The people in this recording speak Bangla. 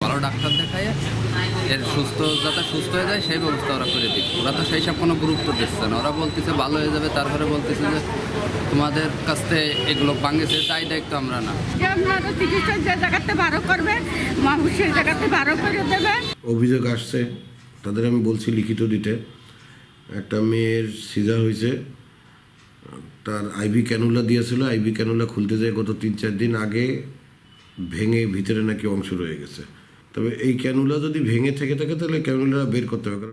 ভালো ডাক্তার দেখায়, এর সুস্থ, যাতে সুস্থ হয়ে যায়, সেই ব্যবস্থা ওরা করে দিক ওরা তো সেই সব কোনো গুরুত্ব দিচ্ছে না। ওরা বলতেছে ভালো হয়ে যাবে, তারপরে বলতেছে যে তোমাদের কাছ থেকে এগুলো ভাঙেছে, তাই দায়িত্ব আমরা না। চিকিৎসা করবে অভিযোগ আসছে, তাদের আমি বলছি লিখিত দিতে। একটা মেয়ের সিজা হয়েছে, তার আইভি ক্যানুলা দিয়েছিল, আইভি ক্যানুলা খুলতে যায় গত তিন চার দিন আগে ভেঙে ভিতরে নাকি অংশ রয়ে গেছে। তবে এই ক্যানুলা যদি ভেঙে থেকে থাকে, তাহলে ক্যানুলা বের করতে হবে।